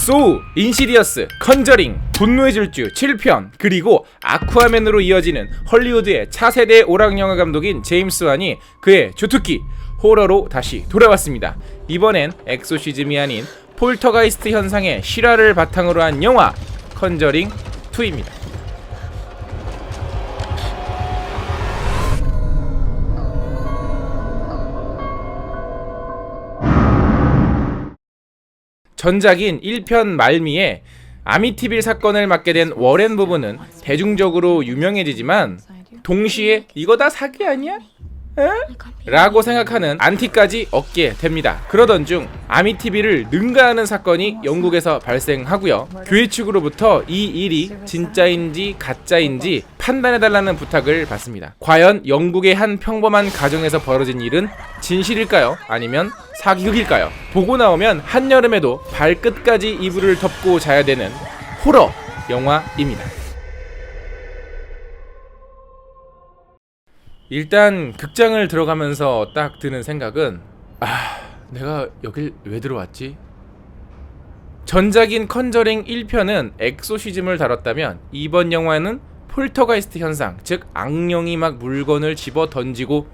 소우, 인시디어스, 컨저링, 분노의 질주 7편 그리고 아쿠아맨으로 이어지는 헐리우드의 차세대 오락 영화 감독인 제임스 완이 그의 주특기 호러로 다시 돌아왔습니다. 이번엔 엑소시즘이 아닌 폴터가이스트 현상의 실화를 바탕으로 한 영화 컨저링 2입니다. 전작인 1편 말미에 아미티빌 사건을 맡게 된 워렌 부부는 대중적으로 유명해지지만 동시에 이거 다 사기 아니야? 에? 라고 생각하는 안티까지 얻게 됩니다. 그러던 중 아미티비를 능가하는 사건이 영국에서 발생하고요. 교회 측으로부터 이 일이 진짜인지 가짜인지 판단해달라는 부탁을 받습니다. 과연 영국의 한 평범한 가정에서 벌어진 일은 진실일까요? 아니면 사기극일까요? 보고 나오면 한여름에도 발끝까지 이불을 덮고 자야 되는 호러 영화입니다. 일단 극장을 들어가면서 딱 드는 생각은 아 내가 여길 왜 들어왔지? 전작인 컨저링 1편은 엑소시즘을 다뤘다면 이번 영화는 폴터가이스트 현상 즉 악령이 막 물건을 집어 던지고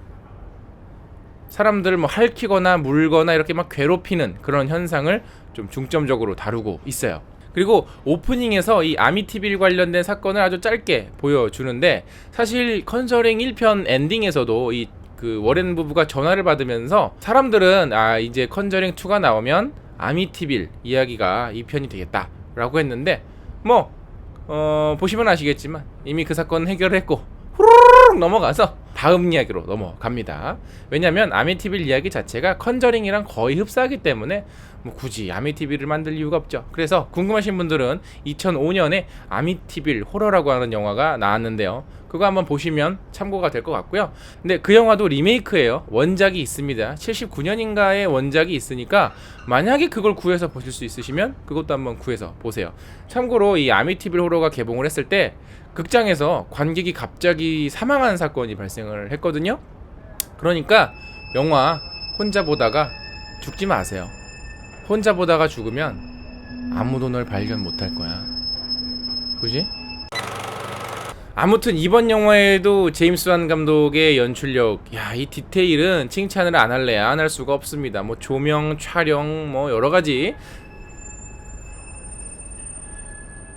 사람들을 뭐 핥히거나 물거나 이렇게 막 괴롭히는 그런 현상을 좀 중점적으로 다루고 있어요. 그리고 오프닝에서 이 아미티빌 관련된 사건을 아주 짧게 보여주는데 사실 컨저링 1편 엔딩에서도 이그 워렌 부부가 전화를 받으면서 사람들은 아 이제 컨저링 2가 나오면 아미티빌 이야기가 2편이 되겠다 라고 했는데 뭐 어, 보시면 아시겠지만 이미 그 사건 해결했고 후루룩 넘어가서 다음 이야기로 넘어갑니다. 왜냐면 아미티빌 이야기 자체가 컨저링이랑 거의 흡사하기 때문에 뭐 굳이 아미티빌을 만들 이유가 없죠. 그래서 궁금하신 분들은 2005년에 아미티빌 호러라고 하는 영화가 나왔는데요. 그거 한번 보시면 참고가 될 것 같고요. 근데 그 영화도 리메이크예요. 원작이 있습니다. 79년인가의 원작이 있으니까 만약에 그걸 구해서 보실 수 있으시면 그것도 한번 구해서 보세요. 참고로 이 아미티빌 호러가 개봉을 했을 때 극장에서 관객이 갑자기 사망하는 사건이 발생을 했거든요. 그러니까 영화 혼자 보다가 죽지 마세요. 혼자 보다가 죽으면 아무도 널 발견 못할 거야. 그지? 아무튼 이번 영화에도 제임스 완 감독의 연출력, 야 이 디테일은 칭찬을 안 할래 안할 수가 없습니다. 뭐 조명, 촬영, 뭐 여러 가지.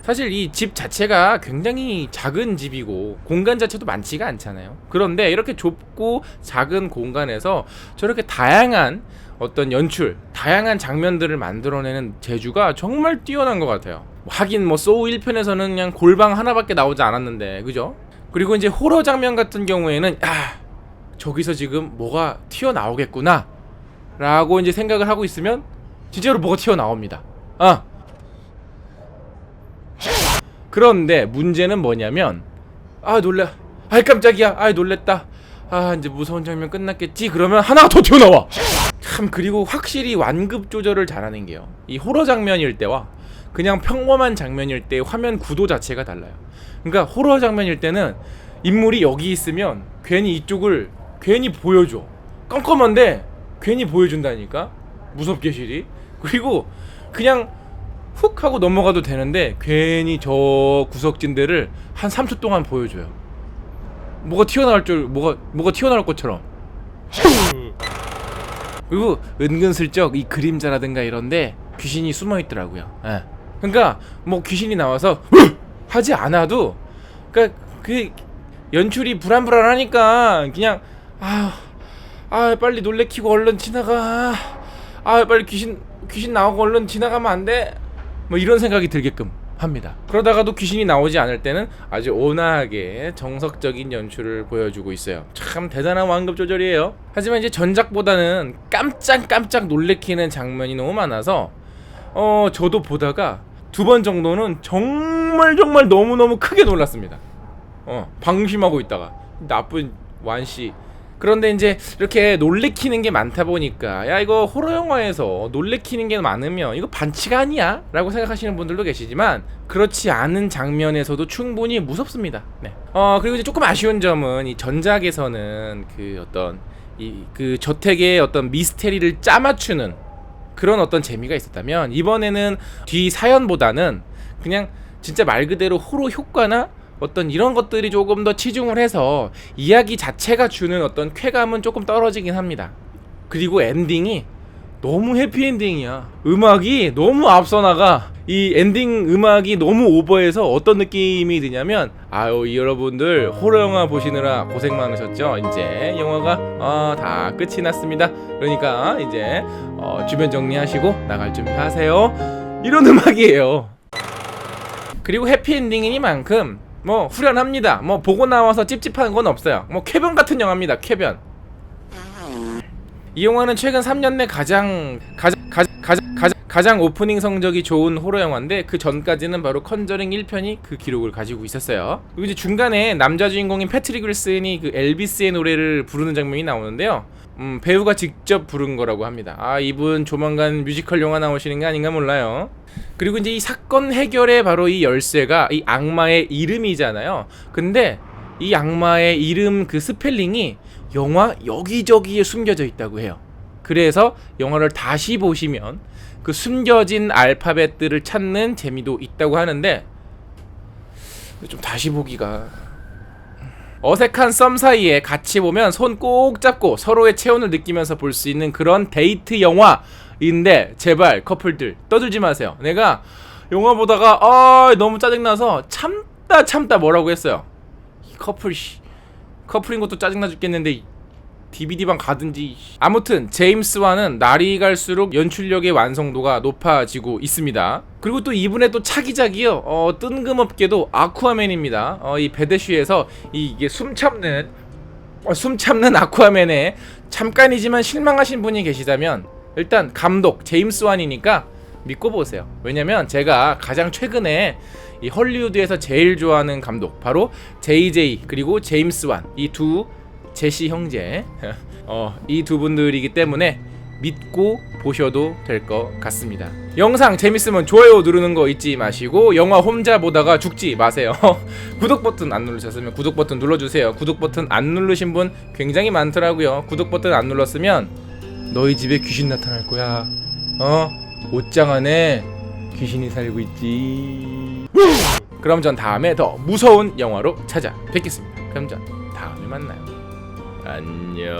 사실 이 집 자체가 굉장히 작은 집이고 공간 자체도 많지가 않잖아요. 그런데 이렇게 좁고 작은 공간에서 저렇게 다양한 어떤 연출, 다양한 장면들을 만들어내는 재주가 정말 뛰어난 것 같아요. 하긴 뭐 소우 1편에서는 그냥 골방 하나밖에 나오지 않았는데, 그죠? 그리고 이제 호러 장면 같은 경우에는 아 저기서 지금 뭐가 튀어나오겠구나 라고 이제 생각을 하고 있으면 진짜로 뭐가 튀어나옵니다. 아 그런데 문제는 뭐냐면 아 놀래. 아 깜짝이야. 아 놀랬다. 아 이제 무서운 장면 끝났겠지. 그러면 하나가 더 튀어나와. 참 그리고 확실히 완급 조절을 잘하는 게요. 이 호러 장면일 때와 그냥 평범한 장면일 때 화면 구도 자체가 달라요. 그러니까 호러 장면일 때는 인물이 여기 있으면 괜히 이쪽을 괜히 보여줘. 깜깜한데 괜히 보여준다니까? 무섭게 실이. 그리고 그냥 훅 하고 넘어가도 되는데 괜히 저 구석진들을 한 3초 동안 보여줘요. 뭐가 튀어나올 줄 뭐가 뭐가 튀어나올 것처럼. 그리고 은근슬쩍 이 그림자라든가 이런데 귀신이 숨어 있더라고요. 예. 그러니까 뭐 귀신이 나와서 으! 하지 않아도 그러니까 그 연출이 불안불안하니까 그냥 아, 아 빨리 놀래키고 얼른 지나가. 아 빨리 귀신 귀신 나오고 얼른 지나가면 안 돼. 뭐 이런 생각이 들게끔 합니다. 그러다가도 귀신이 나오지 않을 때는 아주 온화하게 정석적인 연출을 보여주고 있어요. 참 대단한 완급 조절이에요. 하지만 이제 전작보다는 깜짝깜짝 놀래키는 장면이 너무 많아서 어 저도 보다가 두 번 정도는 정말 정말 너무 너무 크게 놀랐습니다. 어 방심하고 있다가 나쁜 완씨 그런데 이제 이렇게 놀래키는 게 많다 보니까 야 이거 호러 영화에서 놀래키는 게 많으면 이거 반치가 아니야? 라고 생각하시는 분들도 계시지만 그렇지 않은 장면에서도 충분히 무섭습니다. 네. 어 그리고 이제 조금 아쉬운 점은 이 전작에서는 그 어떤 이 그 저택의 어떤 미스테리를 짜맞추는 그런 어떤 재미가 있었다면 이번에는 뒤 사연보다는 그냥 진짜 말 그대로 호러 효과나 어떤 이런 것들이 조금 더 치중을 해서 이야기 자체가 주는 어떤 쾌감은 조금 떨어지긴 합니다. 그리고 엔딩이 너무 해피엔딩이야. 음악이 너무 앞서 나가. 이 엔딩 음악이 너무 오버해서 어떤 느낌이 드냐면 아유 이 여러분들 호러 영화 보시느라 고생 많으셨죠? 이제 영화가 어, 다 끝이 났습니다. 그러니까 이제 어, 주변 정리하시고 나갈 준비하세요. 이런 음악이에요. 그리고 해피엔딩이니만큼 뭐 후련합니다. 뭐 보고 나와서 찝찝한 건 없어요. 뭐 쾌변 같은 영화입니다. 쾌변. 이 영화는 최근 3년 내 가장 가장 가장 가장 가장, 가장 오프닝 성적이 좋은 호러 영화인데 그 전까지는 바로 컨저링 1편이 그 기록을 가지고 있었어요. 그리고 이제 중간에 남자 주인공인 패트릭 윌슨이 그 엘비스의 노래를 부르는 장면이 나오는데요. 음, 배우가 직접 부른 거라고 합니다. 아 이분 조만간 뮤지컬 영화 나오시는 게 아닌가 몰라요. 그리고 이제 이 사건 해결의 바로 이 열쇠가 이 악마의 이름이잖아요. 근데 이 악마의 이름 그 스펠링이 영화 여기저기에 숨겨져 있다고 해요. 그래서 영화를 다시 보시면 그 숨겨진 알파벳들을 찾는 재미도 있다고 하는데 좀 다시 보기가 어색한 썸 사이에 같이 보면 손 꼭 잡고 서로의 체온을 느끼면서 볼 수 있는 그런 데이트 영화인데 제발 커플들 떠들지 마세요. 내가 영화 보다가 아 너무 짜증나서 참다 참다 뭐라고 했어요. 이 커플 씨 커플인 것도 짜증나 죽겠는데 DVD방 가든지 아무튼 제임스와는 날이 갈수록 연출력의 완성도가 높아지고 있습니다. 그리고 또 이분의 또 차기작이요. 어, 뜬금없게도 아쿠아맨입니다. 어, 이 베데쉬에서 이, 이게 숨 참는 어, 숨 참는 아쿠아맨에 잠깐이지만 실망하신 분이 계시다면 일단 감독 제임스 완이니까 믿고 보세요. 왜냐면 제가 가장 최근에 이 헐리우드에서 제일 좋아하는 감독 바로 JJ 그리고 제임스 완이두 제시 형제 어, 이 두 분들이기 때문에 믿고 보셔도 될 것 같습니다. 영상 재밌으면 좋아요 누르는 거 잊지 마시고 영화 혼자 보다가 죽지 마세요. 구독 버튼 안 누르셨으면 구독 버튼 눌러주세요. 구독 버튼 안 누르신 분 굉장히 많더라고요. 구독 버튼 안 눌렀으면 너희 집에 귀신 나타날 거야. 어? 옷장 안에 귀신이 살고 있지. 그럼 전 다음에 더 무서운 영화로 찾아뵙겠습니다. 그럼 전 다음에 만나요. 안녕.